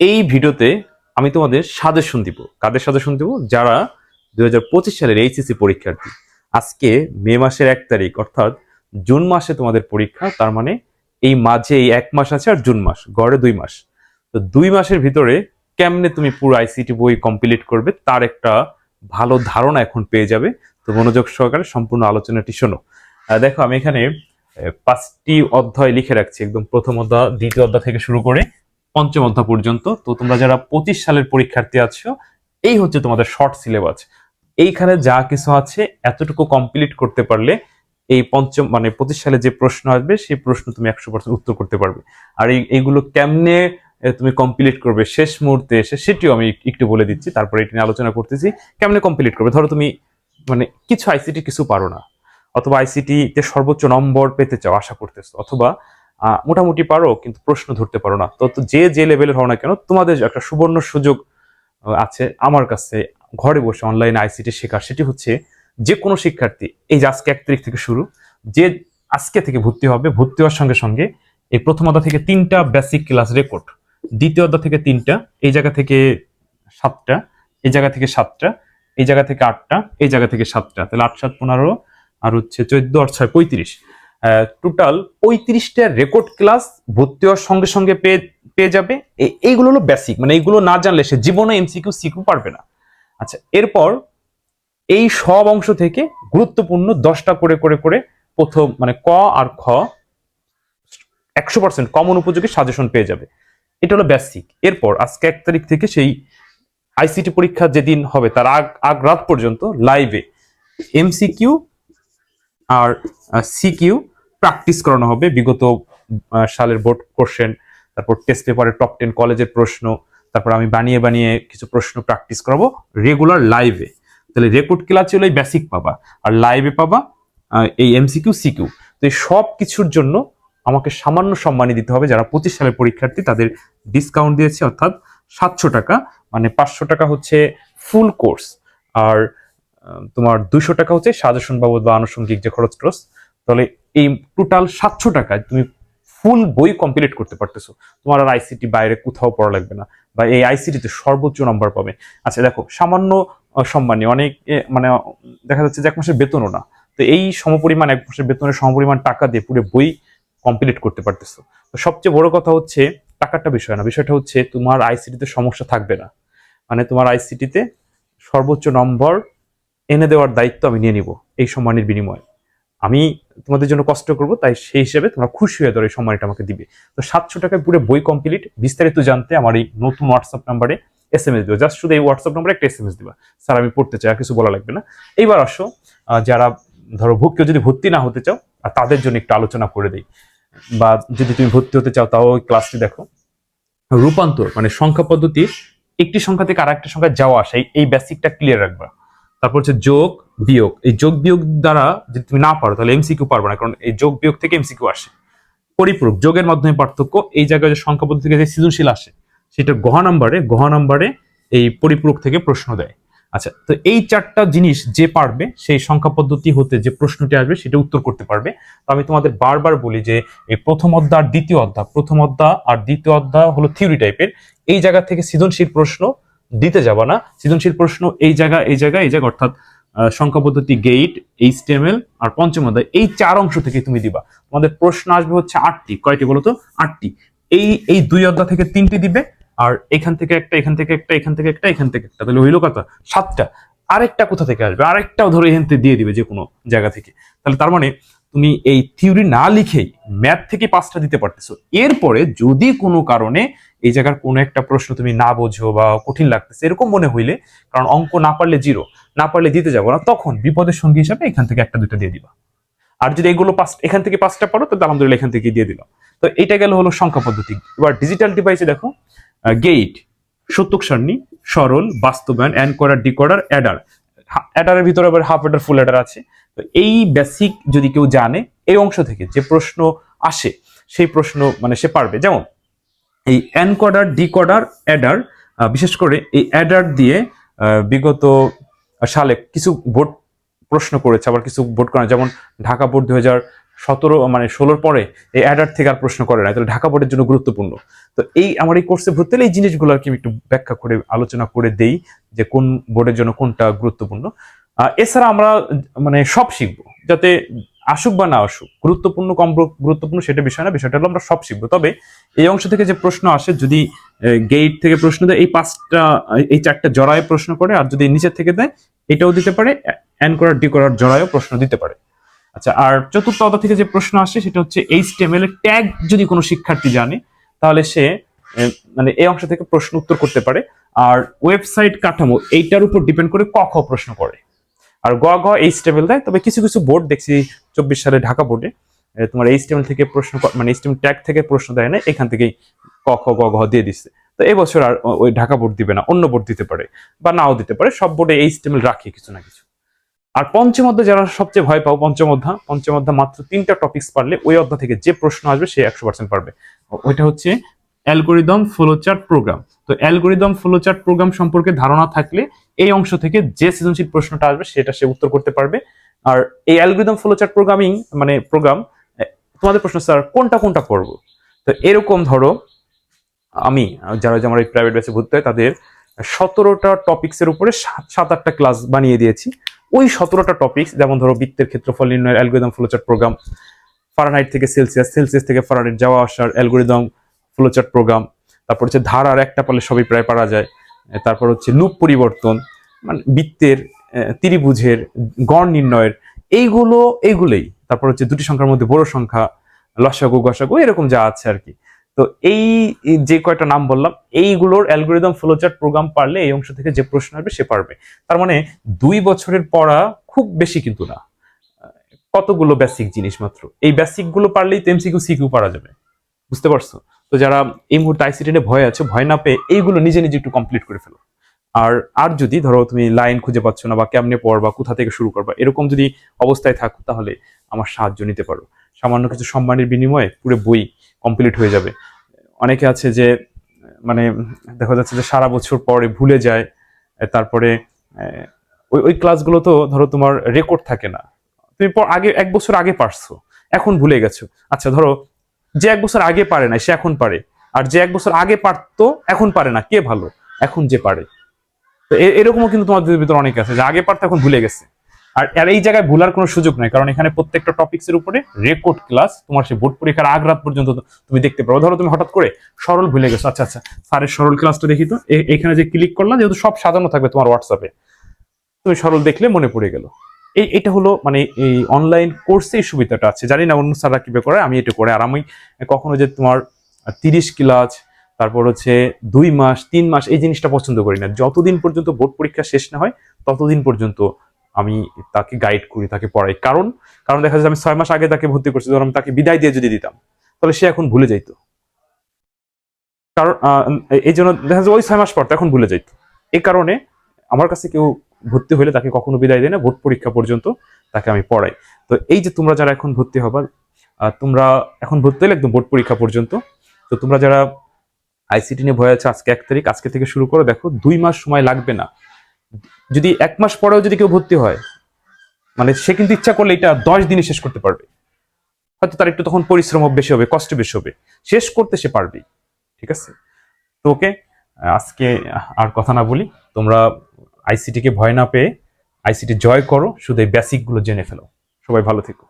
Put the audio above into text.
এই ভিডিওতে আমি তোমাদের সাজেশন দিব। কাদের সাজেশন দিব? যারা দু হাজার পঁচিশ সালের এইচএসসি পরীক্ষার্থী। আজকে মে মাসের এক তারিখ, অর্থাৎ জুন মাসে তোমাদের পরীক্ষা, তার মানে এই মাঝে এই এক মাস আছে আর জুন মাস, গড়ে দুই মাস। তো দুই মাসের ভিতরে কেমনে তুমি পুরো আইসিটি বই কমপ্লিট করবে, তার একটা ভালো ধারণা এখন পেয়ে যাবে। তো মনোযোগ সহকারে সম্পূর্ণ আলোচনাটি শোনো। দেখো, আমি এখানে পাঁচটি অধ্যায় লিখে রাখছি, একদম প্রথম অধ্যায়, দ্বিতীয় অধ্যায় থেকে শুরু করে পঞ্চম অধ্যায় পর্যন্ত। তো তোমরা যারা পঁচিশ সালের পরীক্ষার্থী আছো, এই হচ্ছে তোমাদের শর্ট সিলেবাস এইখানে যা কিছু আছে, এতটুকু কমপ্লিট করতে পারলে এই পঞ্চম মানে পঁচিশ সালে যে প্রশ্ন আসবে, সেই প্রশ্ন তুমি একশো পার্সেন্ট উত্তর করতে পারবে। আর এই, এইগুলো কেমনে তুমি কমপ্লিট করবে শেষ মুহূর্তে এসে, সেটিও আমি একটু বলে দিচ্ছি, তারপরে এটি নিয়ে আলোচনা করতেছি। কেমনে কমপ্লিট করবে? ধরো তুমি মানে কিছু আইসিটি কিছু পারো না, অথবা আইসিটি তে সর্বোচ্চ নম্বর পেতে চাও, আশা করতেছো, অথবা মোটামুটি পারো, কিন্তু প্রশ্ন ধরতে পারো না। তো যে যে লেভেলের হও না কেন, তোমাদের একটা সুবর্ণ সুযোগ আছে আমার কাছে। ঘরে বসে অনলাইন আইসিটি শেখার, সেটি হচ্ছে যে কোনো শিক্ষার্থী, এই যে আজকে এক তারিখ থেকে শুরু, যে আজকে থেকে ভর্তি হবে, ভর্তি হওয়ার সঙ্গে সঙ্গে এই প্রথম অধ্যায় থেকে তিনটা বেসিক ক্লাস রেকর্ড দ্বিতীয় অধ্যায় থেকে তিনটা, এই জায়গা থেকে সাতটা, এই জায়গা থেকে সাতটা, এই জায়গা থেকে আটটা, এই জায়গা থেকে সাতটা। তাহলে আট, সাত, পনেরো, আর হচ্ছে চোদ্দ আর ছয়, পঁয়ত্রিশ। টোটাল পঁয়ত্রিশটা রেকর্ড ক্লাস ভর্তি হওয়ার সঙ্গে সঙ্গে পেয়ে পেয়ে যাবে। এইগুলো হলো বেসিক মানে এইগুলো না জানলে সে জীবনে এমসিকিউ সিকিউ পারবে না। আচ্ছা এরপর এই সব অংশ থেকে গুরুত্বপূর্ণ দশটা করে করে করে প্রথম মানে ক আর খ একশো পার্সেন্ট কমন উপযোগী সাজেশন পেয়ে যাবে। এটা হলো বেসিক এরপর আজকে এক তারিখ থেকে সেই আইসিটি পরীক্ষা যেদিন হবে, তার আগ আগ রাত পর্যন্ত লাইভে এমসিকিউ আর সিকিউ প্র্যাকটিস করানো হবে। বিগত সালের বোর্ড কোশ্চেন, তারপর টেস্ট পেপারে টপ টেন কলেজের প্রশ্ন, তারপর আমি বানিয়ে বানিয়ে কিছু প্রশ্ন প্র্যাকটিস করাবো রেগুলার লাইভে। তাহলে রেকর্ড ক্লাস হলো এই বেসিক পাবা, আর লাইভে পাবা এই এমসিকিউ, সিকিউ। তো এই সব কিছুর জন্য আমাকে সামান্য সম্মানী দিতে হবে যারা পঁচিশ সালের পরীক্ষার্থী, তাদের ডিসকাউন্ট দিয়েছে, অর্থাৎ সাতশো টাকা মানে পাঁচশো টাকা হচ্ছে ফুল কোর্স আর তোমার দুইশো টাকা হচ্ছে সাজেশন বাবদ বা আনুষঙ্গিক যে খরচ টরচ তাহলে এই টোটাল সাতশো টাকায় তুমি ফুল বই কমপ্লিট করতে পারতেছো। তোমার আর আইসিটি বাইরে কোথাও পড়া লাগবে না বা এই আইসিটিতে সর্বোচ্চ নম্বর পাবে। আচ্ছা দেখো, সামান্য সম্মানী অনেক মানে দেখা যাচ্ছে যে এক মাসের বেতনও না। তো এই সমপরিমাণ, এক মাসের বেতনের সমপরিমাণ টাকা দিয়ে পুরো বই কমপ্লিট করতে পারতেছো। তো সবচেয়ে বড় কথা হচ্ছে টাকাটা বিষয় না। বিষয়টা হচ্ছে তোমার আইসিটিতে সমস্যা থাকবে না। মানে তোমার আইসিটিতে সর্বোচ্চ নম্বর এনে দেওয়ার দায়িত্ব আমি নিয়ে নিব এই সম্মানের বিনিময়ে। আমি তোমাদের জন্য কষ্ট করব, তাই সেই হিসেবে তোমরা খুশি হয়ে ধরো এই আমাকে দিবে। তো সাতশো টাকায় পুরো বই কমপ্লিট বিস্তারিত জানতে আমার এই নতুন হোয়াটসঅ্যাপ নাম্বারে এস এম এস দিও। জাস্ট শুধু এই হোয়াটসঅ্যাপ নাম্বারে একটা এস এম এস দিবা। স্যার, আমি পড়তে চাই, আর কিছু বলা লাগবে না। এইবার আসো যারা ধরো কেউ যদি ভর্তি না হতে চাও, আর তাদের জন্য একটু আলোচনা করে দিই। বা যদি তুমি ভর্তি হতে চাও, তাও ক্লাসটি দেখো। রূপান্তর মানে সংখ্যা পদ্ধতির একটি সংখ্যা থেকে আর একটা সংখ্যা যাওয়া আসা, এই বেসিকটা ক্লিয়ার রাখবা। তারপর হচ্ছে যোগ, বিয়োগ। এই যোগ, বিয়োগ দ্বারা যদি তুমি না পারো, তাহলে এমসিকিউ পারবে না, কারণ এই যোগ, বিয়োগ থেকে এমসিকিউ আসে। পরিপূরক, যোগের মাধ্যমে পার্থক্য, এই জায়গায় যে সংখ্যা পদ্ধতি থেকে যে সৃজনশীল আসে। সেটা গহ নাম্বারে গহ নাম্বারে এই পরিপূরক থেকে প্রশ্ন দেয়। আচ্ছা তো এই চারটা জিনিস যে পারবে, সেই সংখ্যা পদ্ধতি হতে যে প্রশ্নটি আসবে, সেটা উত্তর করতে পারবে। তো আমি তোমাদের বারবার বলি যে, এই প্রথম অধ্যায় আর দ্বিতীয় অধ্যায়, প্রথম অধ্যায় আর দ্বিতীয় অধ্যায় হলো থিওরি টাইপের এই জায়গা থেকে সৃজনশীল প্রশ্ন দিতে যাবা না। সৃজনশীল প্রশ্ন এই জায়গা এই জায়গা এই জায়গা, অর্থাৎ সংখ্যা পদ্ধতি গেট এইচটিএমএল আর পঞ্চম অধ্যায়, এই চার অংশ থেকে তুমি দিবা। তোমাদের প্রশ্ন আসবে হচ্ছে আটটি। কয়টি বলতো? আটটি। এই এই দুই অধ্যায় থেকে তিনটি দিবে আর এখান থেকে একটা, এখান থেকে একটা, এখান থেকে একটা, এখান থেকে একটা। তাহলে হইল কত? সাতটা। আরেকটা কোথা থেকে আসবে? আরেকটাও ধরো এখান থেকে দিয়ে দিবে যে কোনো জায়গা থেকে। তাহলে তার মানে তুমি এই থিওরি না লিখেই ম্যাথ থেকে পাঁচটা দিতে পারতেছো। এরপরে যদি কোনো কারণে এই জায়গার কোনো একটা প্রশ্ন তুমি না বোঝো বা কঠিন লাগতেছে, এরকম মনে হইলে, কারণ অঙ্ক না পারলে জিরো, না পারলে দিতে যাব না, তখন বিপদের সঙ্গী হিসাবে এখান থেকে একটা দুটো দিয়ে দিবা। আর যদি এগুলো পাঁচ, এখান থেকে পাঁচটা পারো, তাহলে আলহামদুলিল্লাহ এখান থেকে দিয়ে দিলাম। তো এটা গেল হলো সংখ্যা পদ্ধতি। এবার ডিজিটাল ডিভাইসে দেখো গেইট সত্যক সারণী, সরল, বাস্তবায়ন অ্যানকোডার ডিকোডার অ্যাডার অ্যাডারের ভিতরে আবার হাফ অ্যাডার ফুল অ্যাডার আছে। তো এই বেসিক যদি কেউ জানে এই অংশ থেকে যে প্রশ্ন আসে, সেই প্রশ্ন মানে সে পারবে। যেমন, এই অ্যানকোডার ডিকোডার, অ্যাডার বিশেষ করে এই অ্যাডার দিয়ে বিগত সালে কিছু ভোট প্রশ্ন করেছে, আবার কিছু বোর্ড করা যেমন, ঢাকা বোর্ড হাজার সতেরো মানে ষোলোর পরে এই অ্যাডার থেকে আর প্রশ্ন করে না। তাহলে ঢাকা বোর্ডের জন্য গুরুত্বপূর্ণ। তো এই আমার এই কোর্সে ভর্তি হলে এই জিনিসগুলো আর কি আমি একটু ব্যাখ্যা করে, আলোচনা করে দেই যে কোন বোর্ডের জন্য কোনটা গুরুত্বপূর্ণ। এছাড়া আমরা মানে সব শিখব, যাতে আসুক বা না আসুক, গুরুত্বপূর্ণ কম গুরুত্বপূর্ণ সেটা বিষয় না, বিষয়টা হলো আমরা সব শিখব। তবে এই অংশ থেকে যে প্রশ্ন আসে, যদি গেট থেকে প্রশ্ন দেয়, এই পাঁচটা, এই চারটা জড়ায় প্রশ্ন করে, আর যদি নিচের থেকে দেয়, এটাও দিতে পারে অ্যান করার ডি করার জড়ায়ও প্রশ্ন দিতে পারে। আচ্ছা আর চতুর্থ অধ্যায় থেকে যে প্রশ্ন আসে, সেটা হচ্ছে এইচটিএমএল এর ট্যাগ যদি কোনো শিক্ষার্থী জানে, তাহলে সে মানে এই অংশ থেকে প্রশ্ন উত্তর করতে পারে। আর ওয়েবসাইট কাঠামো, এইটার উপর ডিপেন্ড করে ক খ প্রশ্ন করে। আর গ গ এইচটিএমএল দেয়। তবে কিছু কিছু বোর্ড দেখছি, চব্বিশ সালে ঢাকা বোর্ডে তোমার এইচটিএমএল থেকে প্রশ্ন মানে এইচটিএমএল ট্যাগ থেকে প্রশ্ন দেয় না, এখান থেকেই ক খ গ ঘ দিয়ে দিচ্ছে। তো এবছর আর ওই ঢাকা বোর্ড দিবে না, অন্য বোর্ড দিতে পারে, বা নাও দিতে পারে, সব বোর্ডে এইচটিএমএল রাখে কিছু না কিছু। আর পঞ্চম অধ্যায় যারা সবচেয়ে ভয় পাও পঞ্চম অধ্যায় পঞ্চম মাত্র তিনটা টপিকস পারলে ওই অধ্যায় থেকে যে প্রশ্ন আসবে, সে একশো পার্সেন্ট পারবে। ওইটা হচ্ছে অ্যালগোরিদম ফ্লোচার্ট প্রোগ্রাম। তো অ্যালগোরিদম ফ্লোচার্ট প্রোগ্রাম সম্পর্কে ধারণা থাকলে এই অংশ থেকে যে সৃজনশীল প্রশ্নটা আসবে সেটা সে উত্তর করতে পারবে। আর এই অ্যালগোরিদম ফ্লোচার্ট প্রোগ্রামিং মানে প্রোগ্রাম তোমাদের প্রশ্ন, স্যার, কোনটা কোনটা পড়ব? তো এরকম ধরো, আমি, যারা যে আমার এই প্রাইভেট ব্যাচে ভর্তি হয়, তাদের সতেরোটা টপিক্সের উপরে সাত সাত আটটা ক্লাস বানিয়ে দিয়েছি। ওই সতেরোটা টপিক্স যেমন ধরো বৃত্তের ক্ষেত্রফল নির্ণয়ের অ্যালগোরিদম ফ্লোচার্ট প্রোগ্রাম ফারানাইট থেকে সেলসিয়াস সেলসিয়াস থেকে ফারানাইট যাওয়া আসার অ্যালগোরিদম ফ্লোচার্ট প্রোগ্রাম তারপর হচ্ছে ধারার একটা পারলে সবই প্রায় পারা যায়। তারপর হচ্ছে লুপ পরিবর্তন মানে বৃত্তের ত্রিভুজের গড় নির্ণয়ের, এইগুলো, এইগুলোই। তারপর হচ্ছে দুটি সংখ্যার মধ্যে বড় সংখ্যা, লসাগু, গসাগু, এরকম যা আছে আর কি। তো এই যে কয়টা নাম বললাম, এইগুলোর অ্যালগোরিদম ফ্লোচার্ট প্রোগ্রাম পারলে এই অংশ থেকে যে প্রশ্ন আসবে সে পারবে। তার মানে দুই বছরের পড়া খুব বেশি কিন্তু না। কতগুলো বেসিক জিনিস মাত্র? এই বেসিকগুলো পারলেই তো এমসিকিউ সিকিউ পারা যাবে। বুঝতে পারছ? তো যারা এই মুহূর্তে আইসিটি নিয়ে ভয় আছে, ভয় না পেয়ে এইগুলো নিজে নিজে একটু কমপ্লিট করে ফেলো। আর আর যদি ধরো তুমি লাইন খুঁজে পাচ্ছ না বা কেমনে পড়বা, কোথা থেকে শুরু করবা, এরকম যদি অবস্থায় থাকো তাহলে আমার সাহায্য নিতে পারো। সামান্য কিছু সম্মানের বিনিময়ে পুরো বই কমপ্লিট হয়ে যাবে। অনেকে আছে যে মানে দেখা যাচ্ছে যে সারা বছর পরে ভুলে যায়, তারপরে ওই ওই ক্লাসগুলো তো ধরো তোমার রেকর্ড থাকে না। তুমি আগে, এক বছর আগে পারছ, এখন ভুলে গেছো। আচ্ছা ধরো যে এক বছর আগে পারে না, সে এখন পারে। আর যে এক বছর আগে পারতো, এখন পারে না। কে ভালো? এখন যে পারে। তো এরকমও কিন্তু তোমাদের ভিতরে অনেকে আছে, যে আগে পারতো, এখন ভুলে গেছে। আর আর এই জায়গায় ভুলার কোনো সুযোগ নাই, কারণ এখানে প্রত্যেকটা টপিক্স এর উপরে রেকর্ড ক্লাস তোমার সেই বোর্ড পরীক্ষার আগ রাত পর্যন্ত তুমি দেখতে পারো। ধরো তুমি হঠাৎ করে সরল ভুলে গেছো। আচ্ছা আচ্ছা স্যারের সরল ক্লাসটা দেখি তো। এখানে যে ক্লিক করলাম, যেহেতু সব সাজানো থাকবে তোমার হোয়াটসঅ্যাপে তুমি সরল দেখলে মনে পড়ে গেল। এই, এটা হলো মানে এই অনলাইন কোর্সে সুবিধাটা আছে। জানি না অন্য স্যাররা কীভাবে করে, আমি এটা করে। আর আমি কখনো যে তোমার তিরিশ ক্লাস তারপর হচ্ছে দুই মাস, তিন মাস, এই জিনিসটা পছন্দ করি না। যতদিন পর্যন্ত বোর্ড পরীক্ষা শেষ না হয়, ততদিন পর্যন্ত আমি তাকে গাইড করি, তাকে পড়াই। কারণ কারণ দেখা যাচ্ছে আমি ছয় মাস আগে তাকে ভর্তি করছি, ধর আমি তাকে বিদায় দিয়ে যদি দিতাম, তাহলে সে এখন ভুলে যাইতো। কারণ এই জন্য দেখা যাচ্ছে ওই ছয় মাস পর তো এখন ভুলে যাইতো। এই কারণে আমার কাছে কেউ ভর্তি হলে তাকে কখনো বিদায় দেয় না বোর্ড পরীক্ষা পর্যন্ত তাকে আমি পড়াই। তো এই যে তোমরা যারা এখন ভর্তি হবার তোমরা এখন ভর্তি হলে একদম বোর্ড পরীক্ষা পর্যন্ত। তো তোমরা যারা আইসিটি নিয়ে ভয় আছে, আজকে এক তারিখ, আজকে থেকে শুরু করো। দেখো, দুই মাস সময় লাগবে না। যদি এক মাস পরেও যদি কেউ ভর্তি হয় মানে সে কিন্তু ইচ্ছা করলে এটা দশ দিনে শেষ করতে পারবে। হয়তো তার একটু তখন পরিশ্রম বেশি হবে, কষ্ট বেশি হবে। শেষ করতে সে পারবে ঠিক আছে? তো ওকে আজকে আর কথা না বলি, তোমরা আইসিটি কে ভয় না পেয়ে আইসিটি জয় করো, শুধু এই বেসিকগুলো জেনে ফেলো। সবাই ভালো থেকো।